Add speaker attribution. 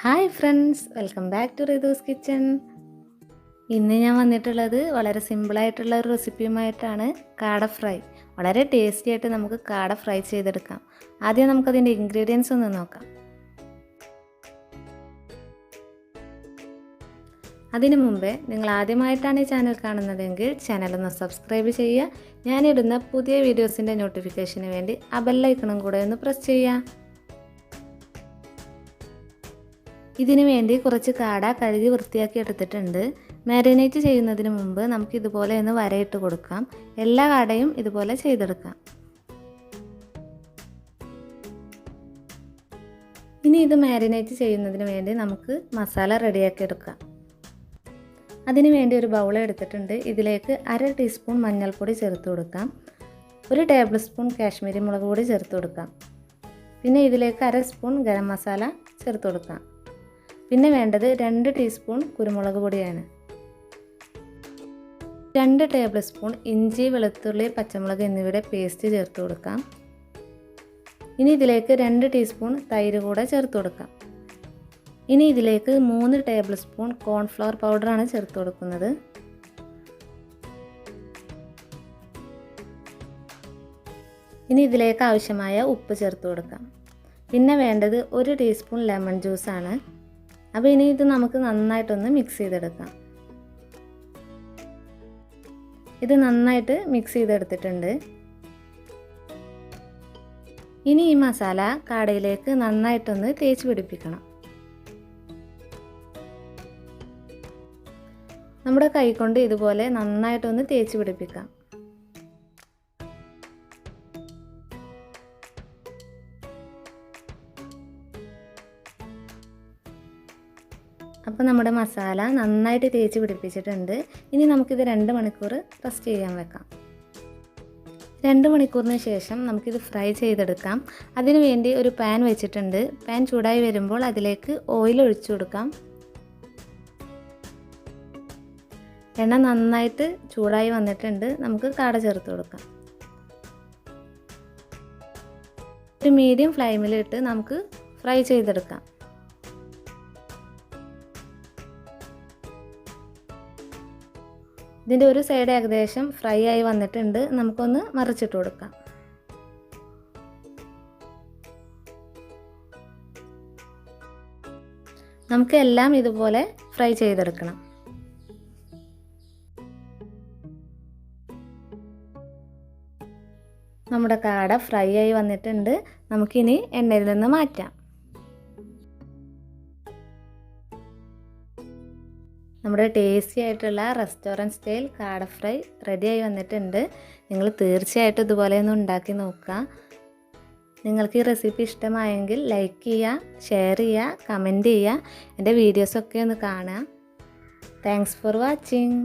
Speaker 1: Hi friends welcome back to Ritu's kitchen. ഇന്ന് ഞാൻ വന്നിട്ടുള്ളത് വളരെ സിമ്പിളായിട്ടുള്ള ഒരു റെസിപ്പിയുമായിട്ടാണ് കാട ഫ്രൈ. വളരെ ടേസ്റ്റി ആയിട്ട് നമുക്ക് കാട ഫ്രൈ ചെയ്തെടുക്കാം. ആദ്യം നമുക്കതിന്റെ ഇൻഗ്രീഡിയൻസ് ഒന്ന് നോക്കാം. അതിനു മുമ്പേ നിങ്ങൾ ആദ്യമായിട്ടാണ് ഈ ചാനൽ കാണുന്നതെങ്കിൽ ചാനലൊന്ന് സബ്സ്ക്രൈബ് ചെയ്യുക. ഞാനിടുന്ന പുതിയ വീഡിയോസിന്റെ നോട്ടിഫിക്കേഷന് വേണ്ടി ആ ബെല്ലൈക്കണും കൂടെ ഒന്ന് പ്രസ് ചെയ്യുക. ഇതിനു വേണ്ടി കുറച്ച് കാട കഴുകി വൃത്തിയാക്കി എടുത്തിട്ടുണ്ട്. മാരിനേറ്റ് ചെയ്യുന്നതിന് മുമ്പ് നമുക്ക് ഇതുപോലെ ഒന്ന് വരയിട്ട് കൊടുക്കാം. എല്ലാ കാടയും ഇതുപോലെ ചെയ്തെടുക്കാം. ഇനി ഇത് മാരിനേറ്റ് ചെയ്യുന്നതിന് വേണ്ടി നമുക്ക് മസാല റെഡിയാക്കി എടുക്കാം. അതിനു വേണ്ടി ഒരു ബൗൾ എടുത്തിട്ടുണ്ട്. ഇതിലേക്ക് അര ടീസ്പൂൺ മഞ്ഞൾപ്പൊടി ചേർത്ത് കൊടുക്കാം. ഒരു ടേബിൾ സ്പൂൺ കാശ്മീരി മുളക് പൊടി ചേർത്ത് കൊടുക്കാം. പിന്നെ ഇതിലേക്ക് അര സ്പൂൺ ഗരം മസാല ചേർത്ത് കൊടുക്കാം. പിന്നെ വേണ്ടത് രണ്ട് ടീസ്പൂൺ കുരുമുളക് പൊടിയാണ്. രണ്ട് ടേബിൾ സ്പൂൺ ഇഞ്ചി വെളുത്തുള്ളി പച്ചമുളക് എന്നിവയുടെ പേസ്റ്റ് ചേർത്ത് കൊടുക്കാം. ഇനി ഇതിലേക്ക് രണ്ട് ടീസ്പൂൺ തൈര് കൂടെ ചേർത്ത് കൊടുക്കാം. ഇനി ഇതിലേക്ക് മൂന്ന് ടേബിൾ സ്പൂൺ കോൺഫ്ലവർ പൗഡറാണ് ചേർത്ത് കൊടുക്കുന്നത്. ഇനി ഇതിലേക്ക് ആവശ്യമായ ഉപ്പ് ചേർത്ത് കൊടുക്കാം. പിന്നെ വേണ്ടത് ഒരു ടീസ്പൂൺ ലെമൺ ജ്യൂസാണ് അപ്പോൾ ഇനി ഇത് നമുക്ക് നന്നായിട്ടൊന്ന് മിക്സ് ചെയ്തെടുക്കാം. ഇത് നന്നായിട്ട് മിക്സ് ചെയ്തെടുത്തിട്ടുണ്ട്. ഇനി ഈ മസാല കാടയിലേക്ക് നന്നായിട്ടൊന്ന് തേച്ച് പിടിപ്പിക്കണം. നമ്മുടെ കൈ കൊണ്ട് ഇതുപോലെ നന്നായിട്ടൊന്ന് തേച്ച് പിടിപ്പിക്കാം. അപ്പോൾ നമ്മുടെ മസാല നന്നായിട്ട് തേച്ച് പിടിപ്പിച്ചിട്ടുണ്ട്. ഇനി നമുക്കിത് രണ്ട് മണിക്കൂർ റെസ്റ്റ് ചെയ്യാൻ വെക്കാം. രണ്ട് മണിക്കൂറിന് ശേഷം നമുക്കിത് ഫ്രൈ ചെയ്തെടുക്കാം. അതിനു വേണ്ടി ഒരു പാൻ വെച്ചിട്ടുണ്ട്. പാൻ ചൂടായി വരുമ്പോൾ അതിലേക്ക് ഓയിൽ ഒഴിച്ചു കൊടുക്കാം. എണ്ണ നന്നായിട്ട് ചൂടായി വന്നിട്ടുണ്ട്. നമുക്ക് കാട ചേർത്ത് കൊടുക്കാം. ഒരു മീഡിയം ഫ്ലെയിമിലിട്ട് നമുക്ക് ഫ്രൈ ചെയ്തെടുക്കാം. ഇതിന്റെ ഒരു സൈഡ് ഏകദേശം ഫ്രൈ ആയി വന്നിട്ടുണ്ട്. നമുക്കൊന്ന് മറിച്ചിട്ട് കൊടുക്കാം. നമുക്ക് എല്ലാം ഇതുപോലെ ഫ്രൈ ചെയ്തെടുക്കണം. നമ്മുടെ കാട ഫ്രൈ ആയി വന്നിട്ടുണ്ട്. നമുക്കിനി എണ്ണയിൽ നിന്ന് മാറ്റാം. നമ്മുടെ ടേസ്റ്റി ആയിട്ടുള്ള റെസ്റ്റോറന്റ് സ്റ്റൈൽ കാട ഫ്രൈ റെഡിയായി വന്നിട്ടുണ്ട്. നിങ്ങൾ തീർച്ചയായിട്ടും ഇതുപോലെ ഒന്ന് ഉണ്ടാക്കി നോക്കുക. നിങ്ങൾക്ക് ഈ റെസിപ്പി ഇഷ്ടമായെങ്കിൽ ലൈക്ക് ചെയ്യുക ഷെയർ ചെയ്യുക കമന്റ് ചെയ്യുക എന്റെ വീഡിയോസൊക്കെ ഒന്ന് കാണുക. Thanks for watching.